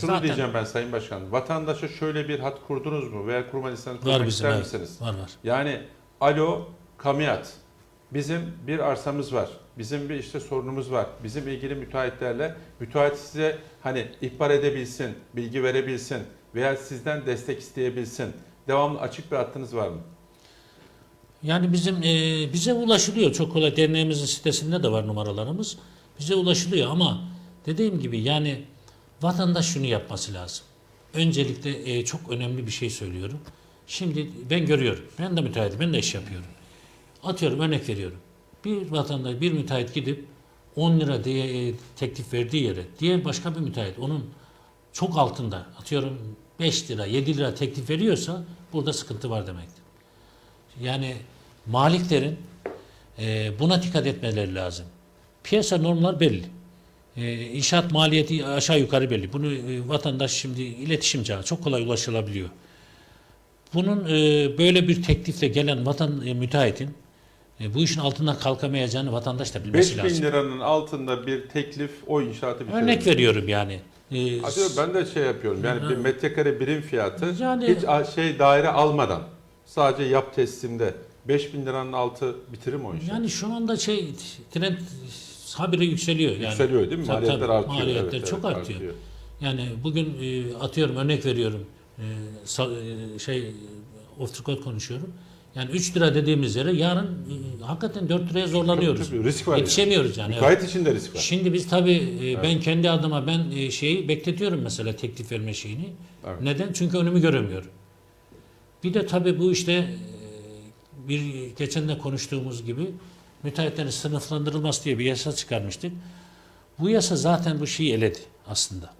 Şunu Zaten- diyeceğim ben Sayın Başkan. Vatandaşa şöyle bir hat kurdunuz mu veya kurmadıysanız kurmak Var bizim ister evet. misiniz? Var var. Yani alo kamiyat. Bizim bir arsamız var. Bizim bir işte sorunumuz var. Bizim ilgili müteahhitlerle müteahhit size hani ihbar edebilsin, bilgi verebilsin veya sizden destek isteyebilsin. Devamlı açık bir hattınız var mı? Yani bizim e, bize ulaşılıyor çok kolay derneğimizin sitesinde de var numaralarımız. Bize ulaşılıyor ama dediğim gibi yani vatandaş şunu yapması lazım. Öncelikle e, çok önemli bir şey söylüyorum. Şimdi ben görüyorum. Ben de müteahhitim. Ben de iş yapıyorum. Atıyorum örnek veriyorum. Bir vatandaş, bir müteahhit gidip 10 lira diye e, teklif verdiği yere diğer başka bir müteahhit onun çok altında atıyorum 5 lira 7 lira teklif veriyorsa burada sıkıntı var demektir. Yani maliklerin e, buna dikkat etmeleri lazım. Piyasa normlar belli. E, inşaat maliyeti aşağı yukarı belli. Bunu e, vatandaş şimdi iletişim çağı çok kolay ulaşılabiliyor. Bunun e, böyle bir teklifle gelen vatan e, müteahhitin e, bu işin altından kalkamayacağını vatandaş da bilmesi 5000 lazım. liranın altında bir teklif o inşaatı bitirir. Örnek veriyorum yani. E, Acaba ben de şey yapıyorum. Yani bir metrekare birim fiyatı Yani- hiç a- şey daire almadan sadece yap teslimde 5000 liranın altı bitirir mi o inşaat? yani şu anda şey trend habire yükseliyor. Yani. Yükseliyor değil mi? Tabii, Maliyetler tabii. artıyor. Maliyetler Evet, çok evet, artıyor. Yani bugün e, atıyorum örnek veriyorum. E, sa- e, şey off the konuşuyorum. Yani 3 lira dediğimiz yere yarın e, hakikaten 4 liraya zorlanıyoruz. Tabii, tabii, risk var yani. Yetişemiyoruz yani. evet. Müteahhit için de risk var. Şimdi biz tabii e, ben kendi adıma ben e, şeyi bekletiyorum mesela teklif verme şeyini. Evet. Neden? Çünkü önümü göremiyorum. Bir de tabii bu işte e, bir geçen de konuştuğumuz gibi müteahhitlerin sınıflandırılması diye bir yasa çıkarmıştık. Bu yasa zaten bu şeyi eledi aslında.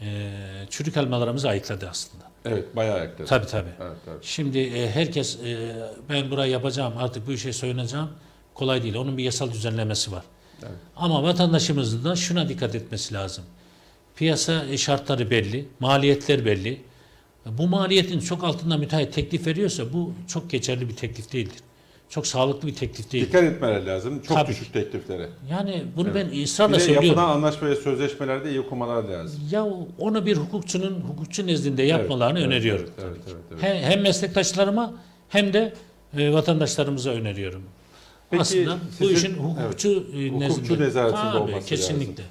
E, çürük elmalarımızı ayıkladı aslında. Evet bayağı ekledim. Tabii tabii. Evet, evet. Şimdi e, herkes e, ben burayı yapacağım artık bu işe soyunacağım kolay değil. Onun bir yasal düzenlemesi var. Evet. Ama vatandaşımızın da şuna dikkat etmesi lazım. Piyasa e, şartları belli, maliyetler belli. Bu maliyetin çok altında müteahhit teklif veriyorsa bu çok geçerli bir teklif değildir. Çok sağlıklı bir teklif değil. Dikkat etmeleri lazım. Çok Tabii. düşük tekliflere. Yani bunu Evet. ben Bir ısrarla de söylüyorum. yapılan anlaşma ve sözleşmelerde iyi okumalar lazım. Ya onu bir hukukçunun hukukçu nezdinde yapmalarını Evet, evet, öneriyorum. Evet, evet, evet, evet. Hem, hem meslektaşlarıma hem de e, vatandaşlarımıza öneriyorum. Peki Aslında bu sizin- işin hukukçu e, Hukukçu nezdinde. nezaretinde Tabii, olması kesinlikle. lazım.